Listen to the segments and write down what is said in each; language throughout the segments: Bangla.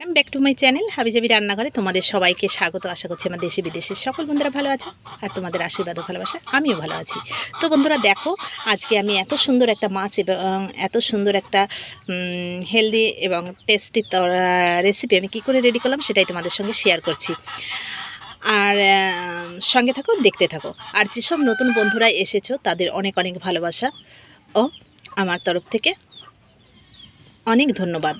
Welcome back to my channel হাবিজাবি রান্নাঘরে তোমাদের সবাইকে স্বাগত। আশা করছি আমার দেশে বিদেশের সকল বন্ধুরা ভালো আছো আর তোমাদের আশীর্বাদ ও ভালোবাসা আমিও ভালো আছি। তো বন্ধুরা দেখো, আজকে আমি এত সুন্দর একটা মাছ এবং এত সুন্দর একটা হেলদি এবং টেস্টি রেসিপি আমি কী করে রেডি করলাম সেটাই তোমাদের সঙ্গে শেয়ার করছি। আর সঙ্গে থাকো, দেখতে থাকো। আর যেসব নতুন বন্ধুরা এসেছ, তাদের অনেক অনেক ভালোবাসা ও আমার তরফ থেকে অনেক ধন্যবাদ।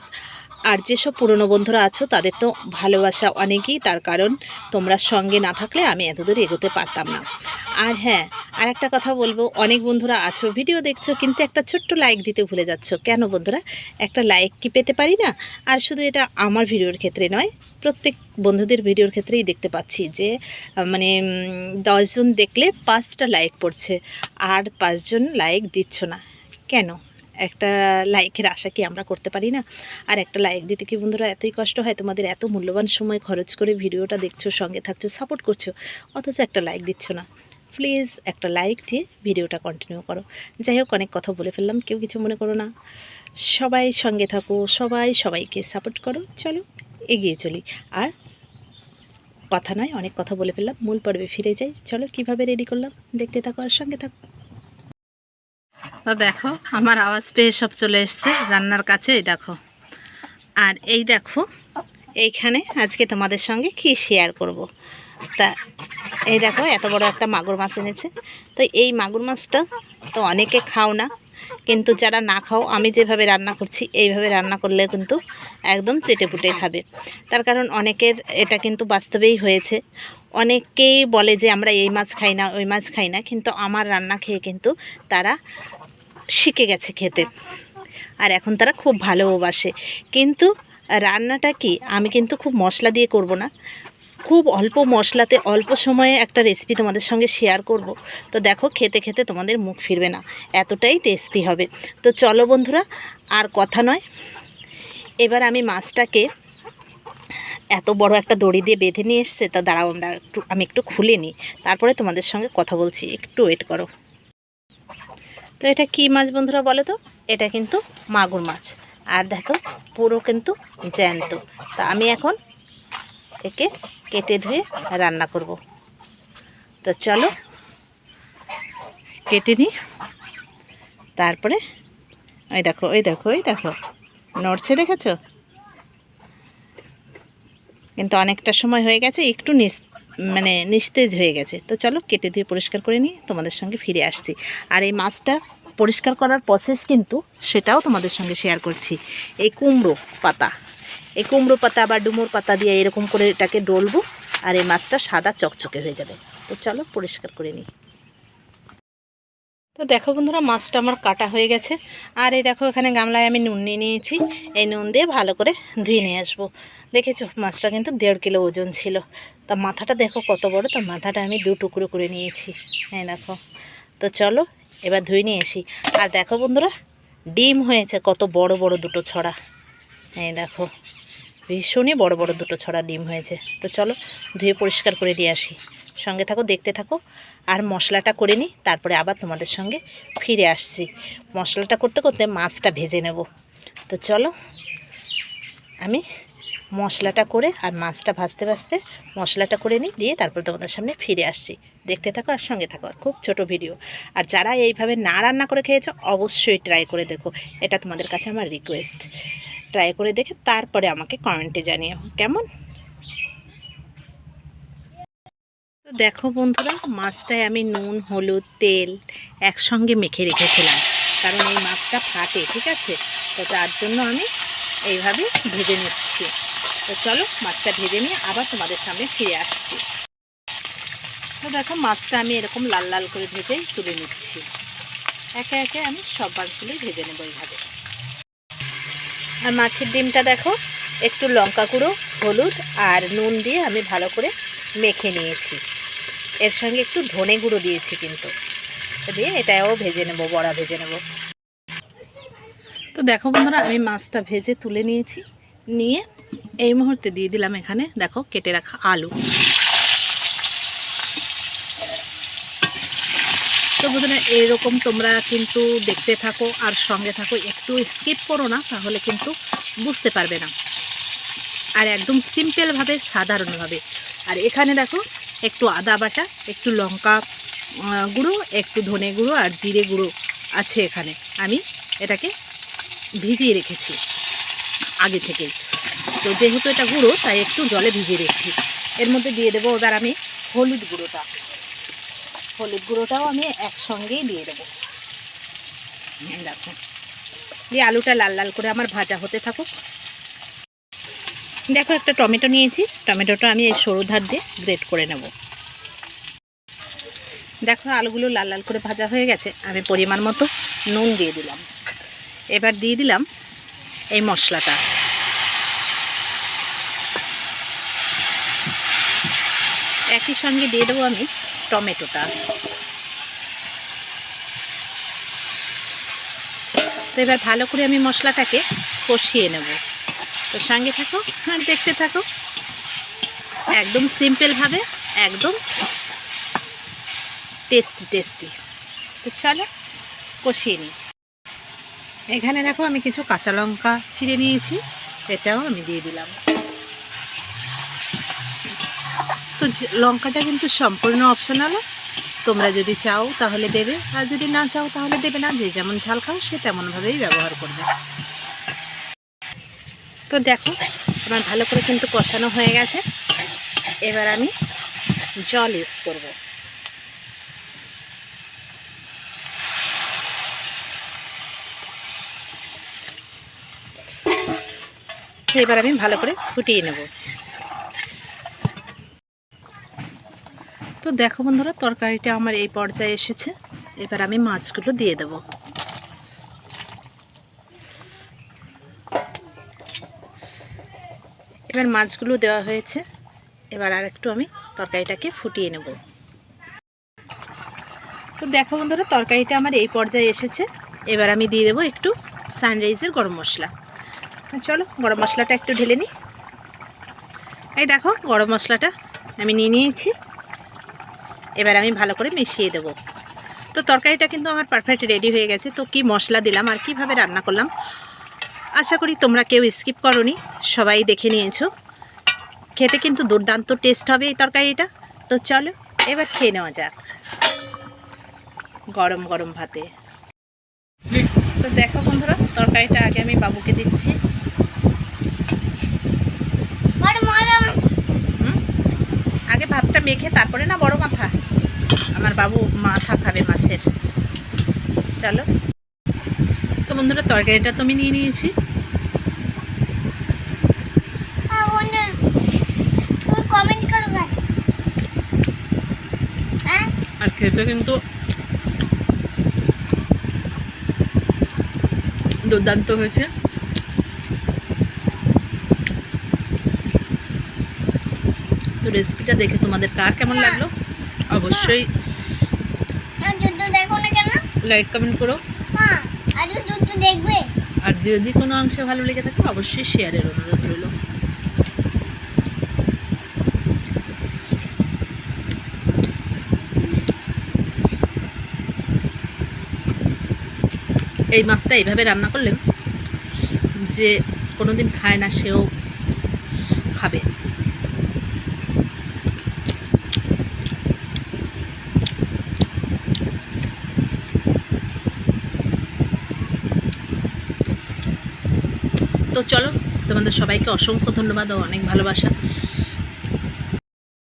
আর যেসব পুরনো বন্ধুরা আছো, তাদের তো ভালোবাসা অনেকই, তার কারণ তোমরা সঙ্গে না থাকলে আমি এতদূর এগোতে পারতাম না। আর হ্যাঁ আর একটা কথা বলব, অনেক বন্ধুরা আছো, ভিডিও দেখছ, কিন্তু একটা ছোট্ট লাইক দিতে ভুলে যাচ্ছ। কেন বন্ধুরা? একটা লাইক কি পেতে পারি না? আর শুধু এটা আমার ভিডিওর ক্ষেত্রে নয়, প্রত্যেক বন্ধুদের ভিডিওর ক্ষেত্রেই দেখতে পাচ্ছি যে মানে দশজন দেখলে পাঁচটা লাইক পড়ছে, আর পাঁচজন লাইক দিচ্ছ না। কেন? একটা লাইকের আশা কি আমরা করতে পারি না? আর একটা লাইক দিতে কি বন্ধুরা এতই কষ্ট হয়? তোমাদের এত মূল্যবান সময় খরচ করে ভিডিওটা দেখছ, সঙ্গে থাকছো সাপোর্ট করছ, অথচ একটা লাইক দিচ্ছ না। প্লিজ একটা লাইক দিয়ে ভিডিওটা কন্টিনিউ করো। যাই হোক, অনেক কথা বলে ফেললাম, কেউ কিছু মনে করো না। সবাই সঙ্গে থাকো, সবাই সবাইকে সাপোর্ট করো, চলো এগিয়ে চলি। আর কথা নয়, অনেক কথা বলে ফেললাম, মূল পর্বে ফিরে যাই। চলো, কীভাবে রেডি করলাম? দেখতে থাকো আর সঙ্গে থাকো। তো দেখো, আমার আওয়াজ পেয়ে সব চলে এসছে রান্নার কাছে, এই দেখো। আর এই দেখো, এইখানে আজকে তোমাদের সঙ্গে কি শেয়ার করব। তা এই দেখো, এত বড় একটা মাগুর মাছ এনেছে। তো এই মাগুর মাছটা তো অনেকে খাও না, কিন্তু যারা না খাও, আমি যেভাবে রান্না করছি, এইভাবে রান্না করলে কিন্তু একদম চেটে পুটে খাবে। তার কারণ অনেকের এটা কিন্তু বাস্তবেই হয়েছে। অনেকেই বলে যে, আমরা এই মাছ খাই না, ওই মাছ খাই না। কিন্তু আমার রান্না খেয়ে কিন্তু তারা শিখে গেছে খেতে। আর এখন তারা খুব ভালোবাসে কিন্তু রান্নাটা কি, আমি কিন্তু খুব মশলা দিয়ে করব না। খুব অল্প মশলাতে, অল্প সময়ে একটা রেসিপি তোমাদের সঙ্গে শেয়ার করব। তো দেখো, খেতে খেতে তোমাদের মুখ ফিরবে না। এতটাই টেস্টি হবে। তো চলো বন্ধুরা, আর কথা নয়। এবার আমি মাছটাকে এত বড় একটা দড়ি দিয়ে বেঁধে নিয়ে এসছে, তা দাঁড়াও আমরা একটু, আমি একটু খুলে নিই। তারপরে তোমাদের সঙ্গে কথা বলছি, একটু ওয়েট করো। তো এটা কি মাছ বন্ধুরা বলো তো? এটা কিন্তু মাগুর মাছ। আর দেখো, পুরো কিন্তু জ্যান্ত। তা আমি এখন একে কেটে ধুয়ে রান্না করব। তো চলো, কেটে নিই। তারপরে ওই দেখো ওই দেখো ওই দেখো। নড়ছে দেখেছ? কিন্তু অনেকটা সময় হয়ে গেছে, একটু নিস মানে নিস্তেজ হয়ে গেছে। তো চলো কেটে দিয়ে পরিষ্কার করে নিয়ে তোমাদের সঙ্গে ফিরে আসছি। আর এই মাছটা পরিষ্কার করার প্রসেস কিন্তু সেটাও তোমাদের সঙ্গে শেয়ার করছি। এই কুমড়ো পাতা, এই কুমড়ো পাতা বা ডুমুর পাতা দিয়ে এরকম করে এটাকে ডলবো, আর এই মাছটা সাদা চকচকে হয়ে যাবে। তো চলো পরিষ্কার করে নিই। তো দেখো বন্ধুরা, মাছটা আমার কাটা হয়ে গেছে। আর এই দেখো, এখানে গামলায় আমি নুন নিয়ে নিয়েছি। এই নুন দিয়ে ভালো করে ধুয়ে নিয়ে আসব। দেখেছ, মাছটা কিন্তু দেড় কিলো ওজন ছিল। তা মাথাটা দেখো কত বড় তার মাথাটা আমি দু টুকরো করে নিয়েছি। হ্যাঁ দেখো, তো চলো এবার ধুয়ে নিয়ে আসি। আর দেখো বন্ধুরা, ডিম হয়েছে কত বড় বড় দুটো ছড়া। হ্যাঁ দেখো, ভীষণই বড় বড় দুটো ছড়া ডিম হয়েছে। তো চলো ধুয়ে পরিষ্কার করে দিয়ে আসি। সঙ্গে থাকো, দেখতে থাকো। আর মশলাটা করে নিই, তারপরে আবার তোমাদের সঙ্গে ফিরে আসছি। মশলাটা করতে করতে মাছটা ভেজে নেব। তো চলো, আমি মশলাটা করে আর মাছটা ভাজতে ভাজতে মশলাটা করে নিই, দিয়ে তারপর তোমাদের সামনে ফিরে আসছি। দেখতে থাকো আর সঙ্গে থাকো, আর খুব ছোট ভিডিও আর যারা এইভাবে না রান্না করে খেয়েছো, অবশ্যই ট্রাই করে দেখো। এটা তোমাদের কাছে আমার রিকোয়েস্ট ট্রাই করে দেখে তারপরে আমাকে কমেন্টে জানিও। কেমন? তো দেখো বন্ধুরা, মাছটায় আমি নুন, হলুদ, তেল একসঙ্গে মেখে রেখেছিলাম। কারণ এই মাছটা ফাটে, ঠিক আছে? তো তার জন্য আমি এইভাবে ভেজে নিচ্ছি। তো চলো মাছটা ভেজে নিয়ে আবার তোমাদের সামনে ফিরে আসছি। তো দেখো, মাছটা আমি এরকম লাল লাল করে ভেজে তুলে নিচ্ছি। একে একে আমি সব মাছগুলোই ভেজে নেব এইভাবে। আর মাছের ডিমটা দেখো, একটু লঙ্কা গুঁড়ো, হলুদ আর নুন দিয়ে আমি ভালো করে মেখে নিয়েছি। এর সঙ্গে একটু ধনে গুঁড়ো দিয়েছি কিন্তু। দিয়ে এটাও ভেজে নেব, বড়া ভেজে নেব। তো দেখো বন্ধুরা, আমি মাছটা ভেজে তুলে নিয়েছি। নিয়ে এই মুহূর্তে দিয়ে দিলাম এখানে, দেখো, কেটে রাখা আলু। তো বন্ধুরা এইরকম তোমরা কিন্তু দেখতে থাকো আর সঙ্গে থাকো। একটু স্কিপ করো না, তাহলে কিন্তু বুঝতে পারবে না। আর একদম সিম্পলভাবে, সাধারণভাবে। আর এখানে দেখো একটু আদা বাটা, একটু লঙ্কা গুঁড়ো, একটু ধনে গুঁড়ো আর জিরে গুঁড়ো আছে এখানে। আমি এটাকে ভিজিয়ে রেখেছি আগে থেকেই। তো যেহেতু এটা গুঁড়ো, তাই একটু জলে ভিজিয়ে রেখেছি। এর মধ্যে দিয়ে দেবো এবার আমি হলুদ গুঁড়োটা। হলুদ গুঁড়োটাও আমি একসঙ্গেই দিয়ে দেবো। দেখো দিয়ে আলুটা লাল লাল করে আমার ভাজা হতে থাকুক। দেখো একটা টমেটো নিয়েছি। টমেটোটা আমি এই সরু ধার দিয়ে গ্রেট করে নেব। দেখো আলুগুলো লাল লাল করে ভাজা হয়ে গেছে। আমি পরিমাণ মতো নুন দিয়ে দিলাম। এবার দিয়ে দিলাম এই মশলাটা। একই সঙ্গে দিয়ে দেবো আমি টমেটোটা। তো এবার ভালো করে আমি মশলাটাকে কষিয়ে নেব। তো সঙ্গে থাকো, আর দেখতে থাকো। একদম সিম্পলভাবে একদম টেস্টি টেস্টি তো চলো, কষিয়ে নিই। এখানে দেখো আমি কিছু কাঁচা লঙ্কা ছিঁড়ে নিয়েছি, এটাও আমি দিয়ে দিলাম। তো লঙ্কাটা কিন্তু সম্পূর্ণ অপশনাল তোমরা যদি চাও তাহলে দেবে, আর যদি না চাও তাহলে দেবে না। যে যেমন ঝাল খাও, সে তেমনভাবেই ব্যবহার করবে। তো দেখো আমার ভালো করে কিন্তু কষানো হয়ে গেছে। এবার আমি জল ইউজ করব। এবার আমি ভালো করে ফুটিয়ে নেব। তো দেখো বন্ধুরা, তরকারিটা আমার এই পর্যায়ে এসেছে। এবার আমি মাছগুলো দিয়ে দেব। এবার মাছগুলো দেওয়া হয়েছে। এবার আর একটু আমি তরকারিটাকে ফুটিয়ে নেব। তো দেখো বন্ধুরা, তরকারিটা আমার এই পর্যায়ে এসেছে। এবার আমি দিয়ে দেবো একটু সানরাইজের গরম মশলা। চলো, গরম মশলাটা একটু ঢেলে নিই। এই দেখো, গরম মশলাটা আমি নিয়ে নিয়েছি। এবার আমি ভালো করে মিশিয়ে দেব। তো তরকারিটা কিন্তু আমার পারফেক্ট রেডি হয়ে গেছে। তো কি মশলা দিলাম আর কীভাবে রান্না করলাম আশা করি তোমরা কেউ স্কিপ করনি সবাই দেখে নিয়েছো। খেতে কিন্তু দুর্দান্ত টেস্ট হবে এই তরকারিটা। তো চলো এবার খেয়ে নেওয়া যাক। গরম গরম ভাতে। তো দেখো বন্ধুরা তরকারিটা আগে আমি বাবুকে দিচ্ছি? আগে ভাতটা মেখে তারপরে না বড় মাথা? আমার বাবু মাথা খাবে মাছের। চলো। তো বন্ধুরা তরকারিটা তো আমি নিয়ে নিয়েছি কমেন্ট করবে হ্যাঁ আর খেতে কিন্তু দুর্দান্ত হয়েছে। তো রেসিপিটা দেখে তোমাদের কার কেমন লাগল? অবশ্যই লাইক কমেন্ট করো। আর যদি কোনো অংশে ভালো লেগে থাকে অবশ্যই শেয়ারের অনুরোধ রইল। এই মাছটা এইভাবে রান্না করলেন যে কোনো দিন খায় না, সেও খাবে। তো চলো, তোমাদের সবাইকে অসংখ্য ধন্যবাদ ও অনেক ভালোবাসা।